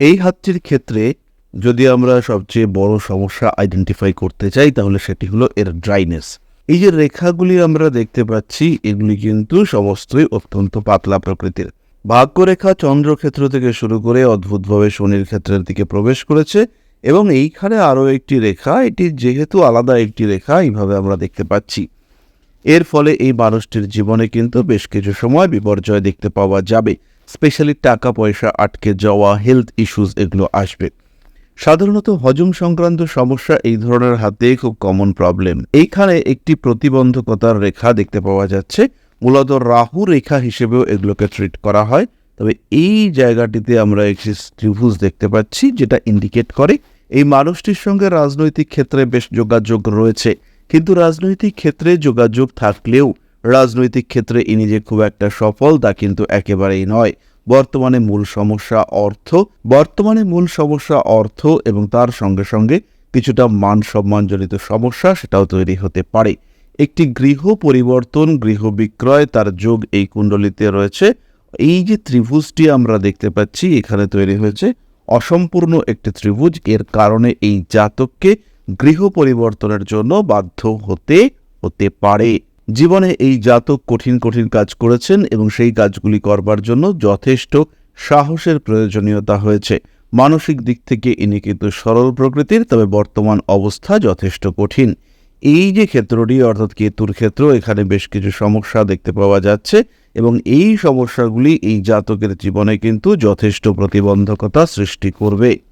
এই হাতটির ক্ষেত্রে যদি আমরা সবচেয়ে বড় সমস্যা আইডেন্টিফাই করতে চাই, তাহলে সেটি হলো এর ড্রাইনেস এই যে রেখাগুলি আমরা দেখতে পাচ্ছি, এগুলি কিন্তু সমস্তই অত্যন্ত পাতলা প্রকৃতির। ভাগ্যরেখা চন্দ্রক্ষেত্র থেকে শুরু করে অদ্ভুতভাবে শনির ক্ষেত্রের দিকে প্রবেশ করেছে এবং এইখানে আরও একটি রেখা, এটি যেহেতু আলাদা একটি রেখা, এইভাবে আমরা দেখতে পাচ্ছি। এর ফলে এই মানুষটির জীবনে কিন্তু বেশ কিছু সময় বিপর্যয় দেখতে পাওয়া যাবে। স্পেশালি টাকা পয়সা আটকে যাওয়া হেলথ ইস্যুস এগুলো আসবে। সাধারণত হজম সংক্রান্ত সমস্যা এই ধরনের হাতে খুব কমন প্রবলেম এইখানে একটি প্রতিবন্ধকতার রেখা দেখতে পাওয়া যাচ্ছে। মূলত রাহু রেখা হিসেবেও এগুলোকে ট্রিট করা হয়। তবে এই জায়গাটিতে আমরা একটি ত্রিভুজ দেখতে পাচ্ছি, যেটা ইন্ডিকেট করে। এই মানুষটির সঙ্গে রাজনৈতিক ক্ষেত্রে বেশ যোগাযোগ রয়েছে। কিন্তু রাজনৈতিক ক্ষেত্রে যোগাযোগ থাকলেও রাজনৈতিক ক্ষেত্রে ইনি যে খুব একটা সফল, তা কিন্তু একেবারেই নয়। বর্তমানে মূল সমস্যা অর্থ। বর্তমানে মূল সমস্যা অর্থ এবং তার সঙ্গে সঙ্গে কিছুটা মান সম্মানজনিত সমস্যা সেটাও তৈরি হতে পারে। একটি গৃহ পরিবর্তন, গৃহ বিক্রয়, তার যোগ এই কুণ্ডলিতে রয়েছে। এই যে ত্রিভুজটি আমরা দেখতে পাচ্ছি, এখানে তৈরি হয়েছে অসম্পূর্ণ একটি ত্রিভুজ। এর কারণে এই জাতককে গৃহ পরিবর্তনের জন্য বাধ্য হতে হতে পারে। জীবনে এই জাতক কঠিন কঠিন কাজ করেছেন এবং সেই কাজগুলি করবার জন্য যথেষ্ট সাহসের প্রয়োজনীয়তা হয়েছে। মানসিক দিক থেকে ইনি কিন্তু সরল প্রকৃতির, তবে বর্তমান অবস্থা যথেষ্ট কঠিন। এই যে ক্ষেত্রটি, অর্থাৎ কেতুর ক্ষেত্র, এখানে বেশ কিছু সমস্যা দেখতে পাওয়া যাচ্ছে এবং এই সমস্যাগুলি এই জাতকের জীবনে কিন্তু যথেষ্ট প্রতিবন্ধকতা সৃষ্টি করবে।